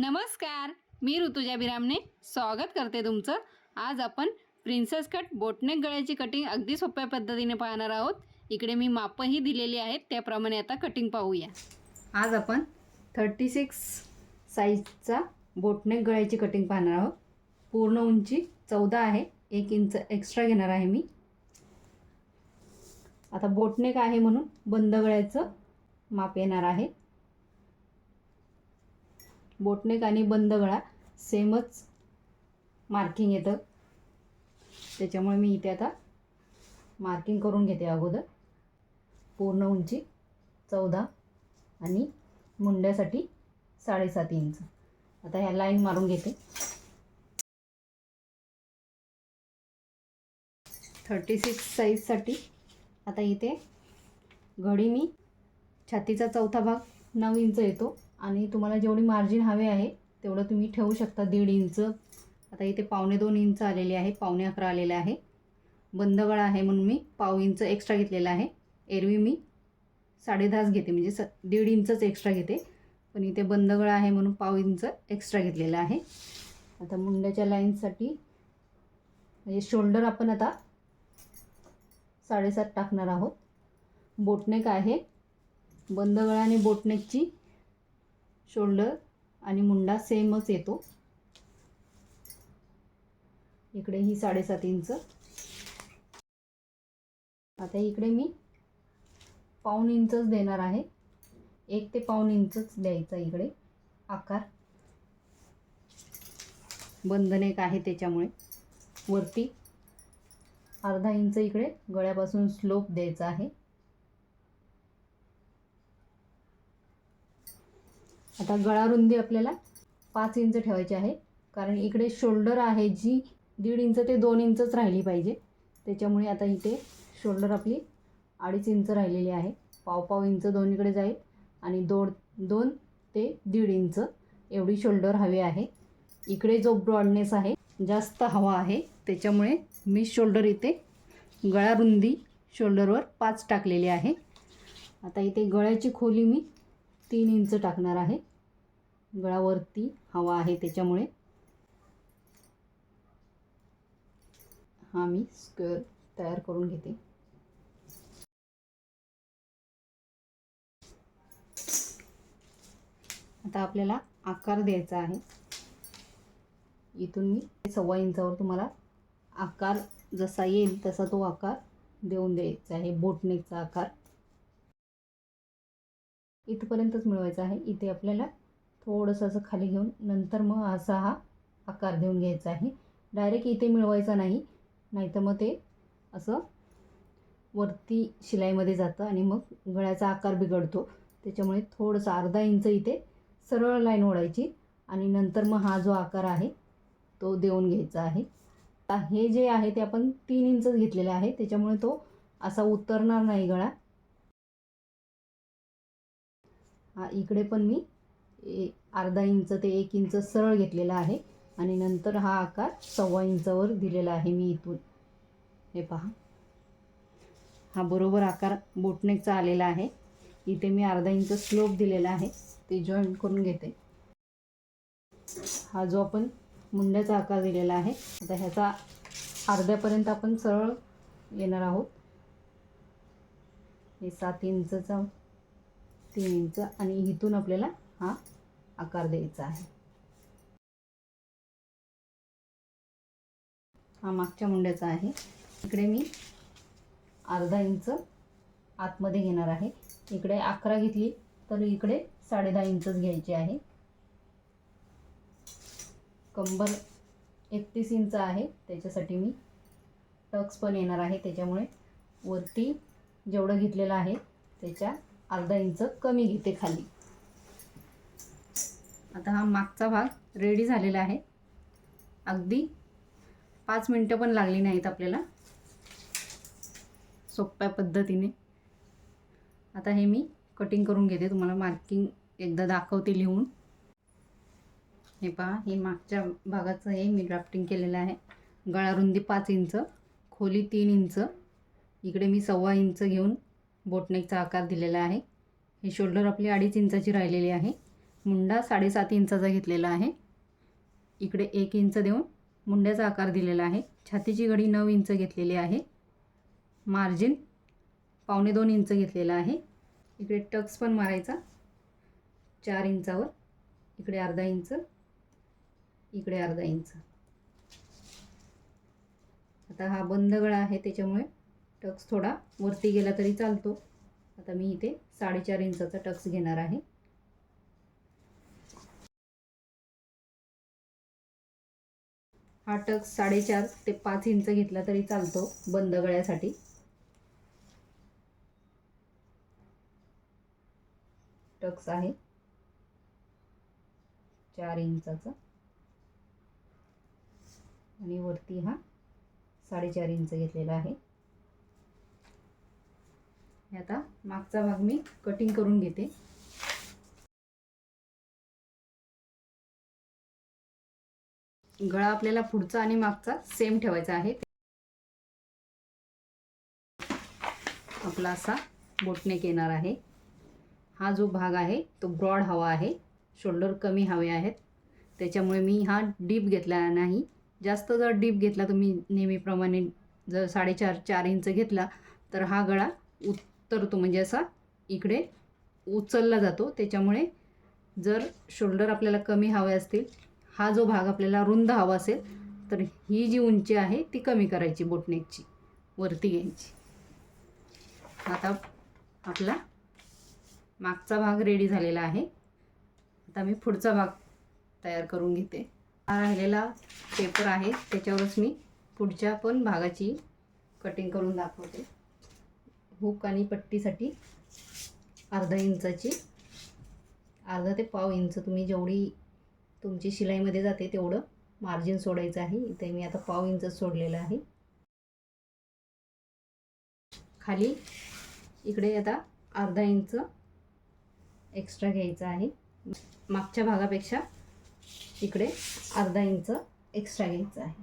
नमस्कार मी ऋतुजा बिरामने स्वागत करते तुमचं. आज आपण प्रिन्सेस कट बोटनेक गळ्याची कटिंग अगदी सोप्या पद्धतीने पाहणार आहोत. इकडे मी मापही दिलेली आहेत त्याप्रमाणे आता कटिंग पाहूया. आज आपण थर्टी सिक्स साईजचा बोटनेक गळ्याची कटिंग पाहणार आहोत. पूर्ण उंची चौदा आहे एक इंच एक्स्ट्रा घेणार आहे मी. आता बोटनेक आहे म्हणून बंद गळ्याचं माप येणार आहे. बोटनेक आणि बंद गळा सेमच मार्किंग येतं. त्याच्यामुळे मी इथे आता मार्किंग करून घेते अगोदर. पूर्ण उंची चौदा आणि मुंड्यासाठी साडेसात इंच. आता ह्या लाईन मारून घेते. थर्टी सिक्स साईजसाठी आता इथे घडी मी छातीचा चौथा भाग नऊ इंच येतो. आणि तुम्हाला जेवढी मार्जिन हवे आहे तेवढं तुम्ही ठेवू शकता दीड इंच. आता इथे पावणे दोन इंच आलेले आहे पावणे अकरा आलेले आहे. बंद गळा आहे म्हणून मी पाव इंच एक्स्ट्रा घेतलेला आहे. एरवी मी साडेदहाच घेते म्हणजे स दीड इंचच एक्स्ट्रा घेते. पण इथे बंद गळा आहे म्हणून पाव इंच एक्स्ट्रा घेतलेला आहे. आता मुंड्याच्या लाईनसाठी म्हणजे शोल्डर आपण आता साडेसात टाकणार आहोत. बोटनेक आहे. बंद गळा आणि बोटनेकची शोल्डर आणि मुंडा सेमच येतो. इकडे ही साडेसात इंच. आता इकडे मी पाऊण इंचच देणार आहे. एक ते पाऊण इंचच द्यायचा इकडे आकार. बंधन एक आहे त्याच्यामुळे. वरती अर्धा इंच इकडे गळ्यापासून स्लोप द्यायचा आहे. आता गळा रुंदी आपल्याला पाच इंच ठेवायची आहे. कारण इकडे शोल्डर आहे जी दीड इंच ते दोन इंचच राहिली पाहिजे. त्याच्यामुळे आता इथे शोल्डर आपली अडीच इंच राहिलेली आहे. पाव पाव इंच दोन्हीकडे जाईल आणि दोन दोन ते दीड इंच एवढी शोल्डर हवी आहे. इकडे जो ब्रॉडनेस आहे जास्त हवा आहे त्याच्यामुळे मी शोल्डर इथे गळा रुंदी शोल्डरवर पाच टाकलेली आहे. आता इथे गळ्याची खोली मी तीन इंच टाकणार आहे. गळावरती हवा आहे त्याच्यामुळे. हा मी स्क्वेअर तयार करून घेते. आता आपल्याला आकार द्यायचा आहे. इथून मी सव्वा इंचावर तुम्हाला आकार जसा येईल तसा तो आकार देऊन द्यायचा आहे बोटनेकचा आकार. इथपर्यंतच मिळवायचा आहे. इथे आपल्याला थोडंसं असं खाली घेऊन नंतर मग असा हा आकार देऊन घ्यायचा आहे. डायरेक्ट इथे मिळवायचा नाही नाहीतर मग ते असं वरती शिलाईमध्ये जातं आणि मग गळ्याचा आकार बिघडतो. त्याच्यामुळे थोडंसं अर्धा इंच इथे सरळ लाईन ओढायची आणि नंतर मग हा जो आकार आहे तो देऊन घ्यायचा आहे. हे जे आहे ते आपण तीन इंचच घेतलेले आहे त्याच्यामुळे तो असा उतरणार नाही गळा. हा इकडे पण मी ए अर्धा इंच ते एक इंच सरळ घेतलेला आहे. आणि नंतर हा आकार सव्वा इंचवर दिलेला आहे मी इथून. हे पहा. हा बरोबर आकार बोटनेकचा आलेला आहे. इथे मी अर्धा इंच स्लोप दिलेला आहे. ते जॉईंट करून घेते. हा जो आपण मुंड्याचा आकार दिलेला आहे आता ह्याचा अर्ध्यापर्यंत आपण सरळ येणार आहोत. हे सात इंचचा तीन इंच आणि इथून आपल्याला हा आकार द्यायचा आहे. हा मागच्या मुंड्याचा आहे. इकडे मी अर्धा इंच आतमध्ये घेणार आहे. इकडे अकरा घेतली तर इकडे साडेदहा इंचच घ्यायची आहे. कंबर एकतीस इंच आहे. त्याच्यासाठी मी टक्स पण येणार आहे. त्याच्यामुळे वरती जेवढं घेतलेलं आहे त्याच्या अर्धा इंच कमी घेते खाली. आता हा मागचा भाग रेडी झालेला आहे. अगदी पाच मिनटं पण लागली नाहीत आपल्याला. सोप्या पद्धतीने. आता हे मी कटिंग करून घेते. तुम्हाला मार्किंग एकदा दाखवते लिहून. हे पहा हे मागच्या भागाचं हे मी ड्राफ्टिंग केलेलं आहे. गळा रुंदी पाच इंच खोली तीन इंच. इकडे मी सव्वा इंच घेऊन बोटनेकचा आकार दिलेला आहे. हे शोल्डर आपली अडीच इंचाची राहिलेली आहे. मुंडा साडेसात इंचाचा घेतलेला आहे. इकडे एक इंच देऊन मुंड्याचा आकार दिलेला आहे. छातीची घडी नऊ इंच घेतलेली आहे. मार्जिन पावणे दोन इंच घेतलेला आहे. इकडे टक्स पण मारायचा. चार इंचावर. इकडे अर्धा इंच. इकडे अर्धा इंच. आता हा बंद गळा आहे त्याच्यामुळे टक्स थोडा वरती गेला तरी चालतो. आता मी इथे साडेचार इंचाचा टक्स घेणार आहे. हा टक साडेचार ते पाच इंच घेतला तरी चालतो बंद गळ्यासाठी. टक्स आहे. चार इंचाचा. आणि वरती हा साडेचार इंच घेतलेला आहे. आता मागचा भाग मी कटिंग करून घेते. गळा आपल्याला पुढचा आणि मागचा सेम ठेवायचा आहे. आपला असा बोटनेक येणार आहे. हा जो भाग आहे तो ब्रॉड हवा आहे. शोल्डर कमी हवे आहेत. त्याच्यामुळे मी हा डीप घेतला नाही. जास्त जर डीप घेतला तुम्ही नेहमीप्रमाणे जर साडेचार चार इंच घेतला तर हा गळा उतरतो. म्हणजे असा इकडे उचलला जातो. त्याच्यामुळे जर शोल्डर आपल्याला कमी हवे असतील हा जो भाग आपल्याला रुंद हवा असेल तर ही जी उंची आहे ती कमी करायची बोटनेकची वरती घ्यायची. आता आपला मागचा भाग रेडी झालेला आहे. आता मी पुढचा भाग तयार करून घेते. हा राहिलेला पेपर आहे त्याच्यावरच मी पुढच्या पण भागाची कटिंग करून दाखवते. हुक आणि पट्टीसाठी अर्धा इंचाची अर्धा ते पाव इंच तुम्ही जेवढी तुमची शिलाईमध्ये जाते तेवढं. मार्जिन सोडायचं आहे. इथे मी आता पाव इंच सोडलेलं आहे. खाली इकडे आता अर्धा इंच एक्स्ट्रा घ्यायचं आहे. मागच्या भागापेक्षा इकडे अर्धा इंच एक्स्ट्रा घ्यायचं आहे.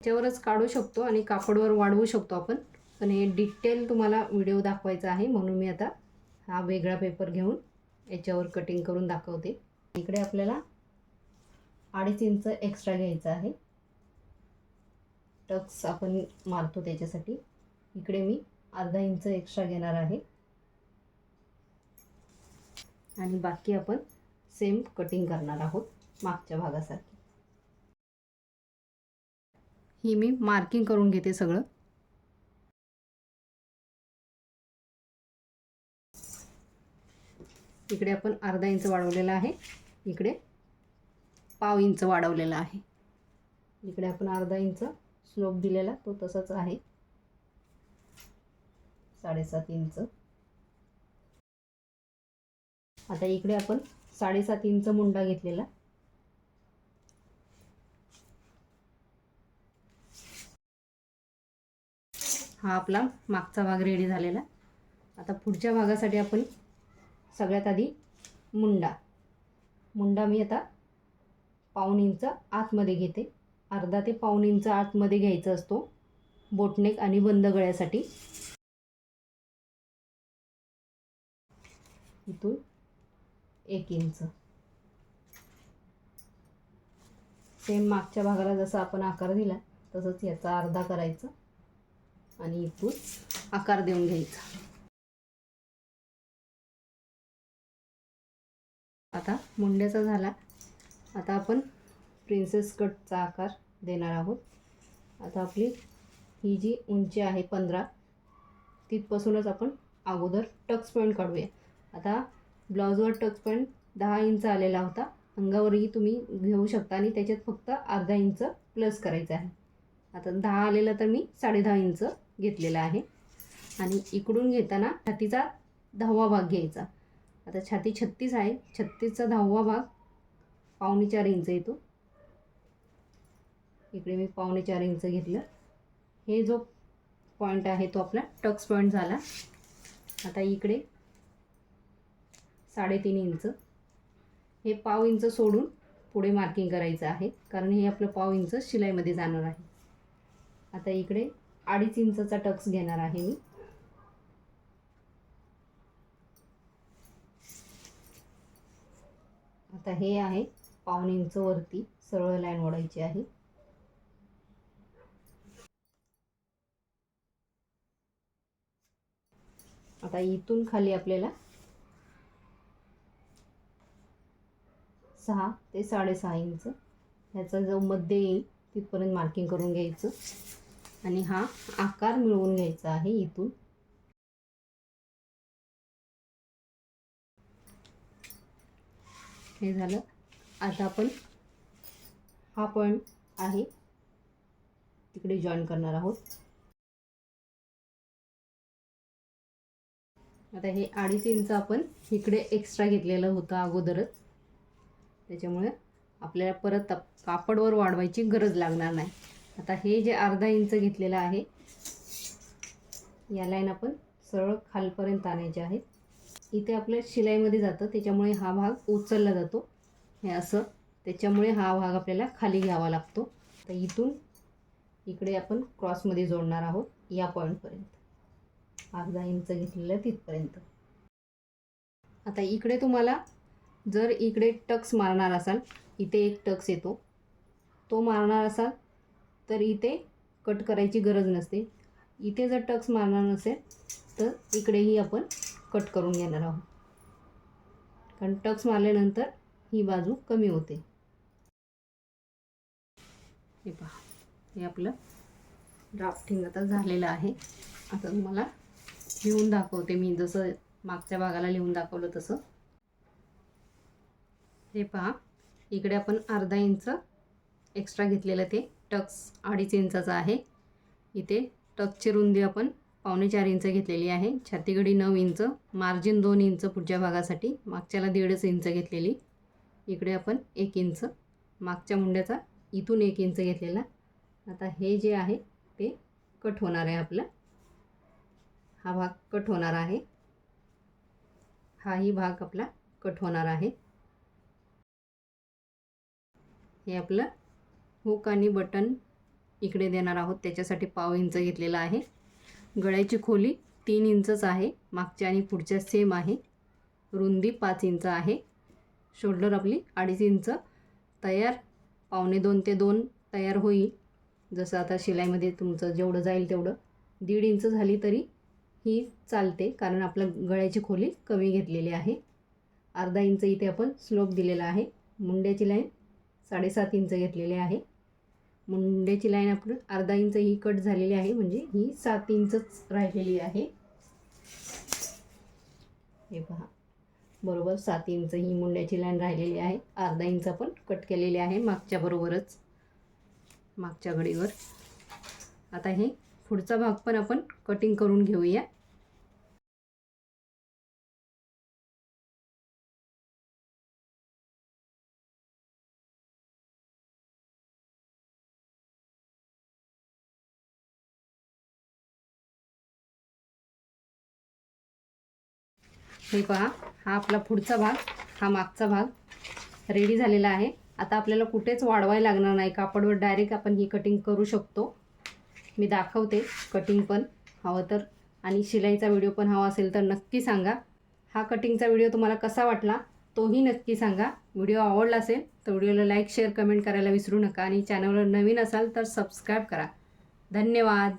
त्याच्यावरच काढू शकतो आणि कापडवर वाढवू शकतो आपण. पण हे डिटेल तुम्हाला व्हिडिओ दाखवायचा आहे. म्हणून मी आता हा वेगळा पेपर घेऊन याच्यावर कटिंग करून दाखवते. इकडे आपल्याला अडीच इंच एक्स्ट्रा घ्यायचं आहे. टक्स आपण मारतो त्याच्यासाठी. इकडे मी अर्धा इंच एक्स्ट्रा घेणार आहे. आणि बाकी आपण सेम कटिंग करणार आहोत मागच्या भागासाठी ही मी मार्किंग करून घेते सगळं. इकडे आपण अर्धा इंच वाढवलेला आहे. इकडे पाव इंच वाढवलेला आहे. इकडे आपण अर्धा इंच स्लोप दिलेला तो तसाच आहे. साडेसात इंच. आता इकडे आपण साडेसात इंच मुंडा घेतलेला. हा आपला मागचा भाग रेडी झालेला. आता पुढच्या भागासाठी आपण सगळ्यात आधी मुंडा. मुंडा मी आता पाऊन इंच आतमध्ये घेते. अर्धा ते पाऊन इंच आतमध्ये घ्यायचा असतो. बोटनेक आणि बंद गळ्यासाठी. इथून एक इंच. सेम मागच्या भागाला जसा आपण आकार दिला तसंच याचा अर्धा करायचा आणि इथून आकार देऊन घ्यायचा. आता मुंड्याचा झाला. आता आपण प्रिन्सेस कटचा आकार देणार आहोत. आता आपली ही जी उंची आहे पंधरा तिथपासूनच आपण अगोदर टक्स पॉईंट काढूया. आता ब्लाऊजवर टक्स पॉईंट दहा इंच आलेला होता. अंगावरही तुम्ही घेऊ शकता आणि त्याच्यात फक्त अर्धा इंच प्लस करायचं आहे. आता दहा आलेला तर मी साडेदहा इंच घेतलेला आहे. आणि इकडून घेताना छातीचा दहावा भाग घ्यायचा. आता छाती छत्तीस आहे. छत्तीसचा दहावा भाग पावणे चार इंच येतो. इकडे मी पावणे चार इंच घेतलं. हे जो पॉईंट आहे तो आपला टक्स पॉईंट झाला. आता इकडे साडेतीन इंच. हे पाव इंच सोडून पुढे मार्किंग करायचं आहे. कारण हे आपलं पाव इंच शिलाईमध्ये जाणार आहे. आता इकडे अडीच इंचचा टक्स घेणार आहे मी. आता हे आहे पाऊन इंच वरती सरळ लाईन ओढायची आहे. आता इथून खाली आपल्याला सहा ते साडेसहा इंच ह्याचा जो मध्य येईल तिथपर्यंत मार्किंग करून घ्यायचं. आणि हा आकार मिळवून घ्यायचा आहे इथून. हे झालं. आता आपण हा पॉईंट आहे. तिकडे जॉईन करणार आहोत. आता हे अडीच इंच आपण इकडे एक्स्ट्रा घेतलेलं होतं अगोदरच. त्याच्यामुळे आपल्याला परत कापडवर वाढवायची गरज लागणार नाही. आता हे जे अर्धा इंच घेतलेलं आहे या लाईन आपण सरळ खालपर्यंत आणायचे आहेत. इथे आपल्या शिलाईमध्ये जातं त्याच्यामुळे हा भाग उचलला जातो. हे असं त्याच्यामुळे हा भाग आपल्याला खाली घ्यावा लागतो. तर इथून इकडे आपण क्रॉसमध्ये जोडणार आहोत या पॉईंटपर्यंत. अर्धा इंच घेतलेलं तिथपर्यंत. आता इकडे तुम्हाला जर इकडे टक्स मारणार असाल इथे एक टक्स येतो. तो मारणार असाल तर इथे कट करायची गरज नसते. इथे जर टक्स मारणार नसेल तर इकडेही आपण कट करून घेणार आहोत. कारण टक्स मारल्यानंतर ही बाजू कमी होते. हे पहा हे आपलं ड्राफ्टिंग आता झालेलं आहे. आता तुम्हाला लिहून दाखवते मी जसं मागच्या भागाला लिहून दाखवलं तसं. हे पहा इकडे आपण अर्धा इंच एक्स्ट्रा घेतलेलं ते टक्स अडीच इंचाचं आहे. इथे टक्सची रुंदी आपण पावणे चार इंच घेतलेली आहे. छातीगडी नऊ इंच मार्जिन दोन इंच पुढच्या भागासाठी मागच्याला दीडच इंच घेतलेली. इकडे आपण एक इंच मागच्या मुंड्याचा इथून एक इंच घेतलेला. आता हे जे आहे ते कट होणार आहे आपलं. हा भाग कट होणार आहे. हाही भाग आपला कट होणार आहे. हे आपलं हुक आणि बटन इकडे देणार आहोत. त्याच्यासाठी पाव इंच घेतलेला आहे. गळ्याची खोली तीन इंचच आहे. मागच्या आणि पुढच्या सेम आहे. रुंदी पाच इंच आहे. शोल्डर आपली अडीच इंच. तयार पावणे दोन ते दोन तयार होईल. जसं आता शिलाईमध्ये तुमचं जेवढं जाईल तेवढं. दीड इंच झाली तरी ही चालते कारण आपलं गळ्याची खोली कमी घेतलेली आहे. अर्धा इंच इथे आपण स्लोप दिलेला आहे. मुंड्याची लाईन साडेसात इंच घेतलेली आहे. मुंड्याची लाईन आपण अर्धा इंच ही कट झालेली आहे म्हणजे ही सात इंचच राहिलेली आहे. हे पहा. बरोबर सात इंच ही मुंड्याची लाईन राहिलेली आहे. अर्धा इंच आपण कट केलेली आहे मागच्या बरोबरच मागच्या घडीवर. आता हे पुढचा भाग पण आपण कटिंग करून घेऊया. हे पहा हा आपला पुढचा भाग हा मागचा भाग रेडी झालेला आहे. आता आपल्याला कुठेच वाढवायला लागणार नाही. कापडवर डायरेक्ट आपण ही कटिंग करू शकतो. मी दाखवते कटिंग पण हवं तर. आणि शिलाईचा व्हिडिओ पण हवा असेल तर नक्की सांगा. हा कटिंगचा व्हिडिओ तुम्हाला कसा वाटला तोही नक्की सांगा. व्हिडिओ आवडला असेल तर व्हिडिओला लाईक शेअर कमेंट करायला विसरू नका. आणि चॅनलवर नवीन असाल तर सबस्क्राईब करा. धन्यवाद.